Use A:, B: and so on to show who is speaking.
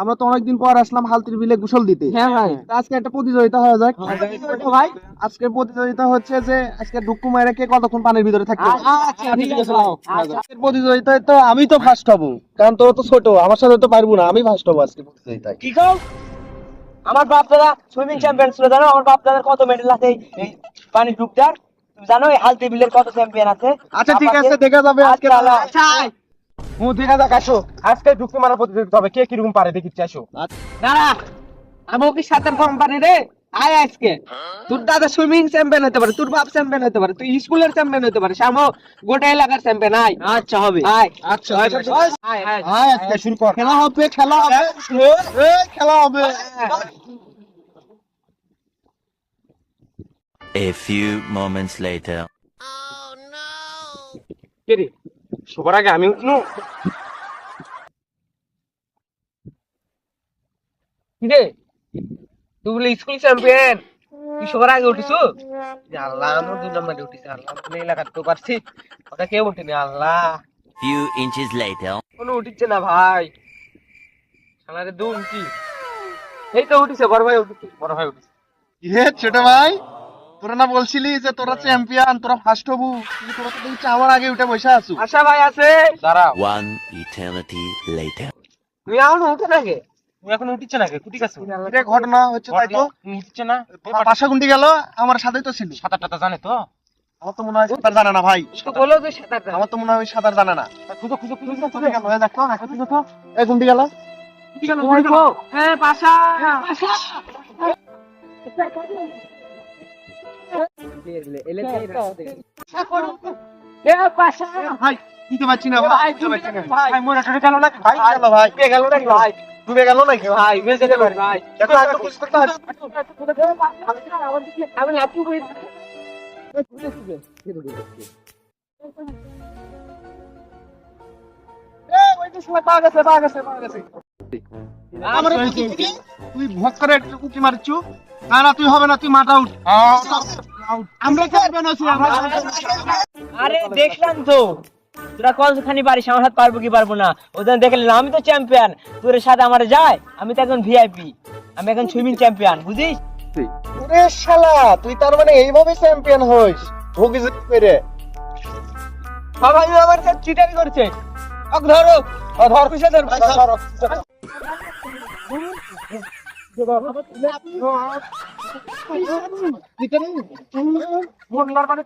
A: আমরা তো অনেকদিন পর আসলাম হালতির বিলে গোসল দিতে।
B: হ্যাঁ ভাই।
A: আজকে একটা প্রতিযোগিতা হয়ে যাক।
B: ভাই।
A: আজকে প্রতিযোগিতা হচ্ছে যে আজকে ডুক্কু মাইরা কে কতক্ষণ পানির ভিতরে থাকবে
B: আচ্ছা ভাই। আচ্ছা।
A: আজকের প্রতিযোগিতায় তো আমি তো ফার্স্ট হব কারণ তোরা তো ছোট আমার সাথে তো পারব না আমি ফার্স্ট হব আজকে প্রতিযোগিতায়।
B: কি খাও আমার বাপ দাদা সুইমিং চ্যাম্পিয়ন ছিল জানো? আমার বাপ দাদার কত মেডেল আছে এই- পানি ডুবটার তুমি জানো এই হালদি বিলের কত চ্যাম্পিয়ন আছে?
A: আচ্ছা ঠিক আছে দেখা যাবে আজকে
B: আচ্ছা, আচ্ছা
C: দেখা যাক আসো আজকে ঢুকতে মারার প্রতিযোগিতা হবে। কে কীরকম পারে দেখিচ্ছি আসো।
B: দাঁড়া আমি ওকে সাঁতার কোম্পানি রে আয় আজকে। তোর দাদা সুইমিং চ্যাম্পিয়ন হতে পারে তোর বাপ চ্যাম্পিয়ন হতে পারে তুই স্কুলের চ্যাম্পিয়ন হতে পারে শ্যামো গোটা এলাকার চ্যাম্পিয়ন আয়। আচ্ছা হবে। আয়।
A: আচ্ছা
B: আয় আয় আয়।
A: হ্যাঁ আজকে শুরু কর। খেলা হবে খেলা হবে। খেলা হবে।
D: A few moments later.
C: কে রে? সবার আগে আমি উঠনু
B: কিরে? তুই বলে স্কুল চ্যাম্পিয়ন তুই সবার আগে উঠিস? আল্লাহ আমি দুই নম্বরে উঠিস আল্লাহ এলাকার তো পারছি। ওটা কেউ উঠেনি আল্লাহ।
D: Few inches later.
B: কোনো উঠিচ্ছে না ভাই। দু উঠি এই তো উঠিছে বড় ভাই উঠিছে
C: বড় ভাই উঠিস
A: হে ছোট ভাই। তোরা না বলছিলি যে তোরা চ্যাম্পিয়ন তোরা ফার্স্ট হবু। কিন্তু তোরা তো দেখছি আমার আগে উঠে বসে আছো।
B: আশা ভাই আছে?
C: দাঁড়াও
D: One eternity later.
B: তুমি এখন উঠে নাকি?
C: তুমি এখন উঠিচ্ছে না কে কুটি কাছে
A: এটা ঘটনা হচ্ছে তাই তো?
C: তুমি না?
A: পাশা গুন্ডি গেল আমার সাথেই তো ছিল।
C: সাঁতার টাতা জানে তো?
A: আমার তো মনে হয় সাঁতার জানে না ভাই।
B: তো বলো তুই সাঁতার।
A: আমার তো মনে হয় সাঁতার জানে না।
C: খুঁজো খুঁজো খুঁজো।
A: কোথায় গেল? এই দেখো, দেখো, দেখো। তো। এই গুন্ডি গেল।
B: হ্যাঁ পাশা। পাশা। পাশা।
A: দিতে পারছি না ভাই দিতে পারছি না
B: ভাই
A: ভাই মোরা ঠেলে গেল না ভাই গেল ভাই
B: কে গেল নাকি ভাই
A: ডুবে গেল নাকি
B: ভাই বেঁচে যেতে ভাই
A: দেখো এত কিছু করতে।
B: আমি লাঠি করে
A: আমার তুই ভক করে একটু উঁকি মারছু না না তুই হবে না তুই মাথা উঠ। আমরা চ্যাম্পিয়ন আছি
B: আরে দেখলাম তো। তোরা কতখানি পারিস আমার হাত পারব কি পারব না? ওদের দেখলাম আমি তো চ্যাম্পিয়ন তোর সাথে আমার যায় আমি তো এখন ভিআইপি আমি এখন সুইমিং চ্যাম্পিয়ন বুঝিস?
A: ওরে শালা তুই তার মানে এইভাবে চ্যাম্পিয়ন হইস? ভুগি করে।
B: সবাই আমার সাথে চিটারি করছে? ওকে ধরো ও ধর পিছে ধর। মানে